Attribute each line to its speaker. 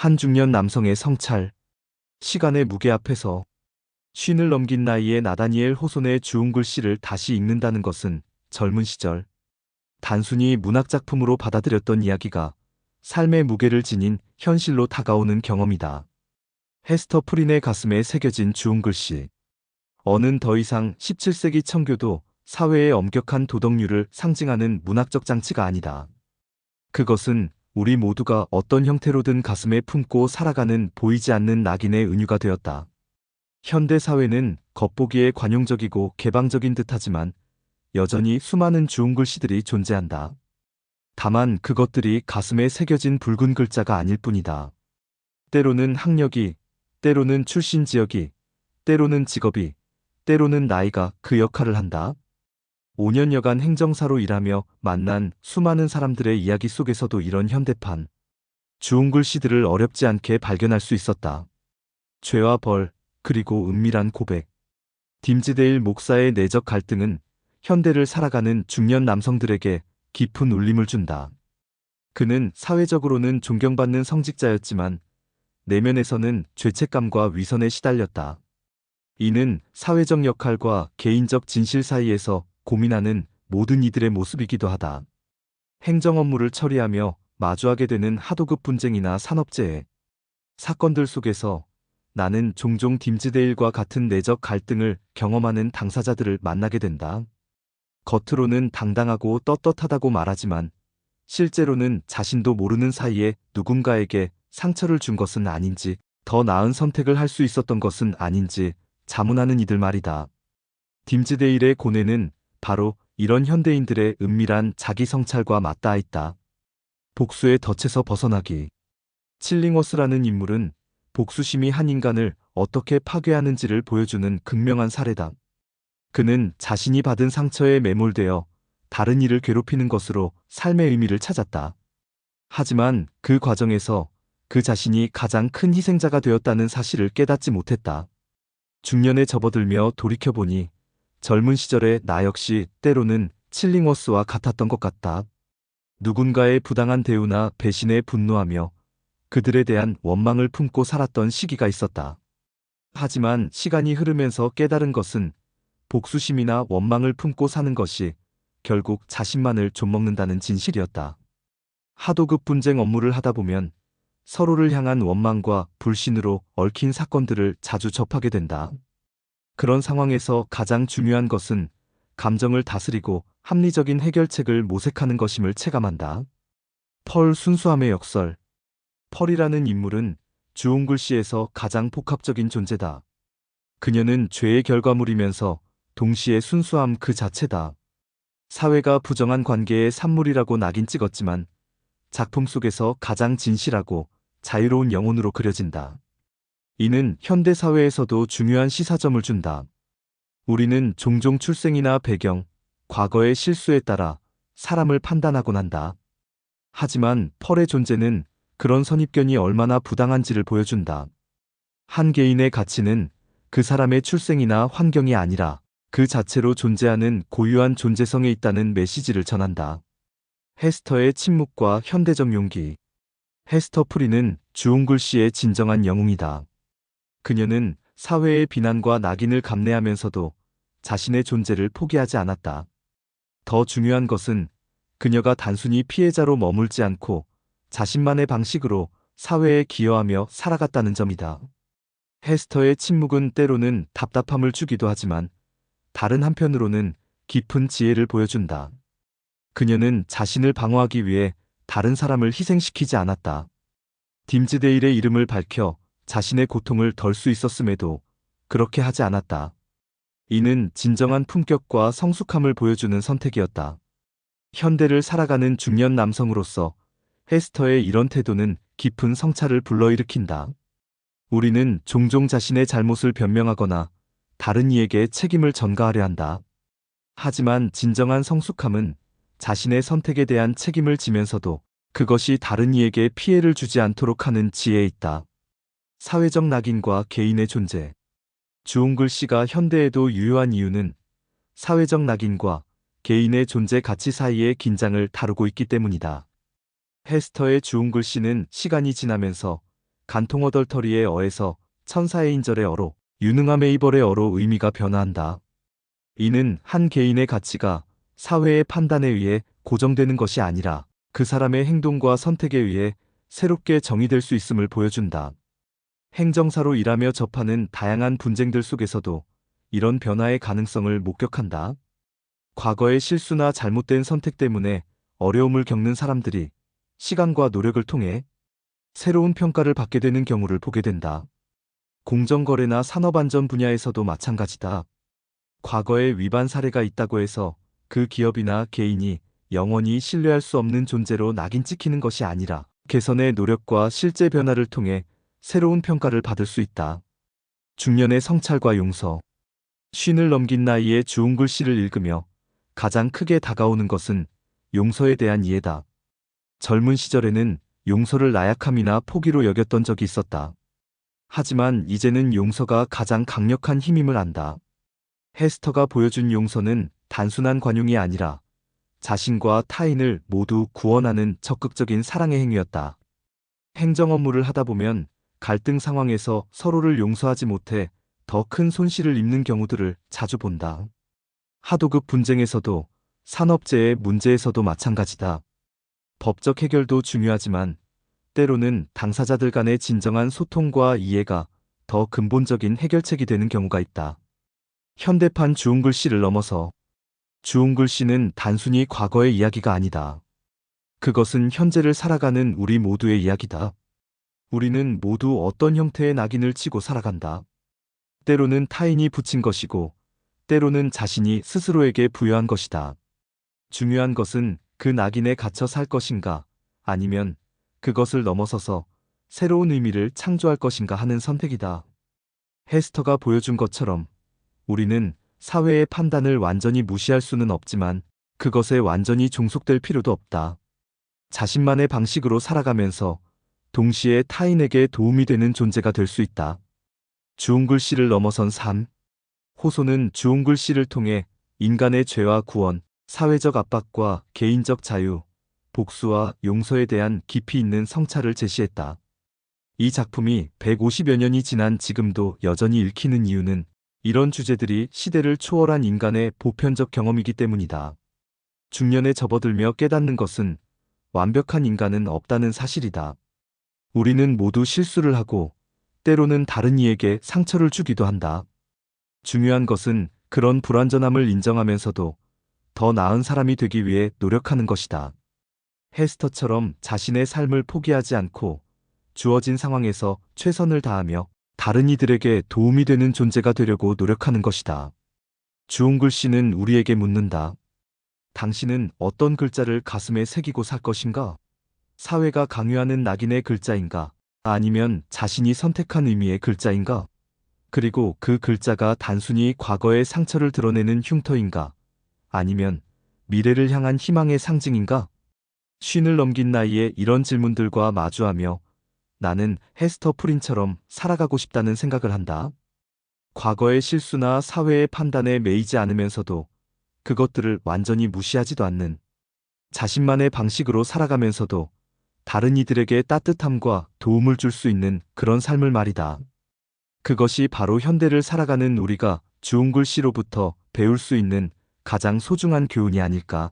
Speaker 1: 한 중년 남성의 성찰. 시간의 무게 앞에서 쉰을 넘긴 나이에 나다니엘 호손의 주운 글씨를 다시 읽는다는 것은 젊은 시절 단순히 문학작품으로 받아들였던 이야기가 삶의 무게를 지닌 현실로 다가오는 경험이다. 헤스터 프린의 가슴에 새겨진 주운 글씨. 어는 더 이상 17세기 청교도 사회의 엄격한 도덕률을 상징하는 문학적 장치가 아니다. 그것은 우리 모두가 어떤 형태로든 가슴에 품고 살아가는 보이지 않는 낙인의 은유가 되었다. 현대 사회는 겉보기에 관용적이고 개방적인 듯하지만 여전히 수많은 주운 글씨들이 존재한다. 다만 그것들이 가슴에 새겨진 붉은 글자가 아닐 뿐이다. 때로는 학력이, 때로는 출신 지역이, 때로는 직업이, 때로는 나이가 그 역할을 한다. 5년여간 행정사로 일하며 만난 수많은 사람들의 이야기 속에서도 이런 현대판, 주운 글씨들을 어렵지 않게 발견할 수 있었다. 죄와 벌, 그리고 은밀한 고백. 딤지데일 목사의 내적 갈등은 현대를 살아가는 중년 남성들에게 깊은 울림을 준다. 그는 사회적으로는 존경받는 성직자였지만 내면에서는 죄책감과 위선에 시달렸다. 이는 사회적 역할과 개인적 진실 사이에서 고민하는 모든 이들의 모습이기도 하다. 행정 업무를 처리하며 마주하게 되는 하도급 분쟁이나 산업재해, 사건들 속에서 나는 종종 딤즈데 일과 같은 내적 갈등을 경험하는 당사자들을 만나게 된다. 겉으로는 당당하고 떳떳하다고 말하지만 실제로는 자신도 모르는 사이에 누군가에게 상처를 준 것은 아닌지 더 나은 선택을 할 수 있었던 것은 아닌지 자문하는 이들 말이다. 딤즈데일의 고뇌는 바로 이런 현대인들의 은밀한 자기 성찰과 맞닿아 있다. 복수의 덫에서 벗어나기. 칠링워스라는 인물은 복수심이 한 인간을 어떻게 파괴하는지를 보여주는 극명한 사례다. 그는 자신이 받은 상처에 매몰되어 다른 이를 괴롭히는 것으로 삶의 의미를 찾았다. 하지만 그 과정에서 그 자신이 가장 큰 희생자가 되었다는 사실을 깨닫지 못했다. 중년에 접어들며 돌이켜보니 젊은 시절의 나 역시 때로는 칠링워스와 같았던 것 같다. 누군가의 부당한 대우나 배신에 분노하며 그들에 대한 원망을 품고 살았던 시기가 있었다. 하지만 시간이 흐르면서 깨달은 것은 복수심이나 원망을 품고 사는 것이 결국 자신만을 좀먹는다는 진실이었다. 하도급 분쟁 업무를 하다 보면 서로를 향한 원망과 불신으로 얽힌 사건들을 자주 접하게 된다. 그런 상황에서 가장 중요한 것은 감정을 다스리고 합리적인 해결책을 모색하는 것임을 체감한다. 펄 순수함의 역설. 펄이라는 인물은 주온 글씨에서 가장 복합적인 존재다. 그녀는 죄의 결과물이면서 동시에 순수함 그 자체다. 사회가 부정한 관계의 산물이라고 낙인 찍었지만 작품 속에서 가장 진실하고 자유로운 영혼으로 그려진다. 이는 현대 사회에서도 중요한 시사점을 준다. 우리는 종종 출생이나 배경, 과거의 실수에 따라 사람을 판단하곤 한다. 하지만 펄의 존재는 그런 선입견이 얼마나 부당한지를 보여준다. 한 개인의 가치는 그 사람의 출생이나 환경이 아니라 그 자체로 존재하는 고유한 존재성에 있다는 메시지를 전한다. 헤스터의 침묵과 현대적 용기. 헤스터 프리는 주홍글 씨의 진정한 영웅이다. 그녀는 사회의 비난과 낙인을 감내하면서도 자신의 존재를 포기하지 않았다. 더 중요한 것은 그녀가 단순히 피해자로 머물지 않고 자신만의 방식으로 사회에 기여하며 살아갔다는 점이다. 헤스터의 침묵은 때로는 답답함을 주기도 하지만 다른 한편으로는 깊은 지혜를 보여준다. 그녀는 자신을 방어하기 위해 다른 사람을 희생시키지 않았다. 딤즈데일의 이름을 밝혀 자신의 고통을 덜 수 있었음에도 그렇게 하지 않았다. 이는 진정한 품격과 성숙함을 보여주는 선택이었다. 현대를 살아가는 중년 남성으로서 헤스터의 이런 태도는 깊은 성찰을 불러일으킨다. 우리는 종종 자신의 잘못을 변명하거나 다른 이에게 책임을 전가하려 한다. 하지만 진정한 성숙함은 자신의 선택에 대한 책임을 지면서도 그것이 다른 이에게 피해를 주지 않도록 하는 지혜에 있다. 사회적 낙인과 개인의 존재. 주홍글 씨가 현대에도 유효한 이유는 사회적 낙인과 개인의 존재 가치 사이의 긴장을 다루고 있기 때문이다. 헤스터의 주홍글 씨는 시간이 지나면서 간통어덜터리의 어에서 천사의 인절의 어로, 유능함의 이벌의 어로 의미가 변화한다. 이는 한 개인의 가치가 사회의 판단에 의해 고정되는 것이 아니라 그 사람의 행동과 선택에 의해 새롭게 정의될 수 있음을 보여준다. 행정사로 일하며 접하는 다양한 분쟁들 속에서도 이런 변화의 가능성을 목격한다. 과거의 실수나 잘못된 선택 때문에 어려움을 겪는 사람들이 시간과 노력을 통해 새로운 평가를 받게 되는 경우를 보게 된다. 공정거래나 산업안전 분야에서도 마찬가지다. 과거에 위반 사례가 있다고 해서 그 기업이나 개인이 영원히 신뢰할 수 없는 존재로 낙인 찍히는 것이 아니라 개선의 노력과 실제 변화를 통해 새로운 평가를 받을 수 있다. 중년의 성찰과 용서. 쉰을 넘긴 나이에 주운 글씨를 읽으며 가장 크게 다가오는 것은 용서에 대한 이해다. 젊은 시절에는 용서를 나약함이나 포기로 여겼던 적이 있었다. 하지만 이제는 용서가 가장 강력한 힘임을 안다. 헤스터가 보여준 용서는 단순한 관용이 아니라 자신과 타인을 모두 구원하는 적극적인 사랑의 행위였다. 행정 업무를 하다 보면 갈등 상황에서 서로를 용서하지 못해 더 큰 손실을 입는 경우들을 자주 본다. 하도급 분쟁에서도 산업재해 문제에서도 마찬가지다. 법적 해결도 중요하지만 때로는 당사자들 간의 진정한 소통과 이해가 더 근본적인 해결책이 되는 경우가 있다. 현대판 주운글씨를 넘어서 주운글씨는 단순히 과거의 이야기가 아니다. 그것은 현재를 살아가는 우리 모두의 이야기다. 우리는 모두 어떤 형태의 낙인을 치고 살아간다. 때로는 타인이 붙인 것이고, 때로는 자신이 스스로에게 부여한 것이다. 중요한 것은 그 낙인에 갇혀 살 것인가, 아니면 그것을 넘어서서 새로운 의미를 창조할 것인가 하는 선택이다. 헤스터가 보여준 것처럼 우리는 사회의 판단을 완전히 무시할 수는 없지만 그것에 완전히 종속될 필요도 없다. 자신만의 방식으로 살아가면서 동시에 타인에게 도움이 되는 존재가 될 수 있다. 주홍글 씨를 넘어선 삶. 호소는 주홍글 씨를 통해 인간의 죄와 구원, 사회적 압박과 개인적 자유, 복수와 용서에 대한 깊이 있는 성찰을 제시했다. 이 작품이 150여 년이 지난 지금도 여전히 읽히는 이유는 이런 주제들이 시대를 초월한 인간의 보편적 경험이기 때문이다. 중년에 접어들며 깨닫는 것은 완벽한 인간은 없다는 사실이다. 우리는 모두 실수를 하고 때로는 다른 이에게 상처를 주기도 한다. 중요한 것은 그런 불완전함을 인정하면서도 더 나은 사람이 되기 위해 노력하는 것이다. 헤스터처럼 자신의 삶을 포기하지 않고 주어진 상황에서 최선을 다하며 다른 이들에게 도움이 되는 존재가 되려고 노력하는 것이다. 주홍글 씨는 우리에게 묻는다. 당신은 어떤 글자를 가슴에 새기고 살 것인가? 사회가 강요하는 낙인의 글자인가? 아니면 자신이 선택한 의미의 글자인가? 그리고 그 글자가 단순히 과거의 상처를 드러내는 흉터인가? 아니면 미래를 향한 희망의 상징인가? 쉰을 넘긴 나이에 이런 질문들과 마주하며 나는 헤스터 프린처럼 살아가고 싶다는 생각을 한다. 과거의 실수나 사회의 판단에 매이지 않으면서도 그것들을 완전히 무시하지도 않는 자신만의 방식으로 살아가면서도 다른 이들에게 따뜻함과 도움을 줄 수 있는 그런 삶을 말이다. 그것이 바로 현대를 살아가는 우리가 주운글 씨로부터 배울 수 있는 가장 소중한 교훈이 아닐까.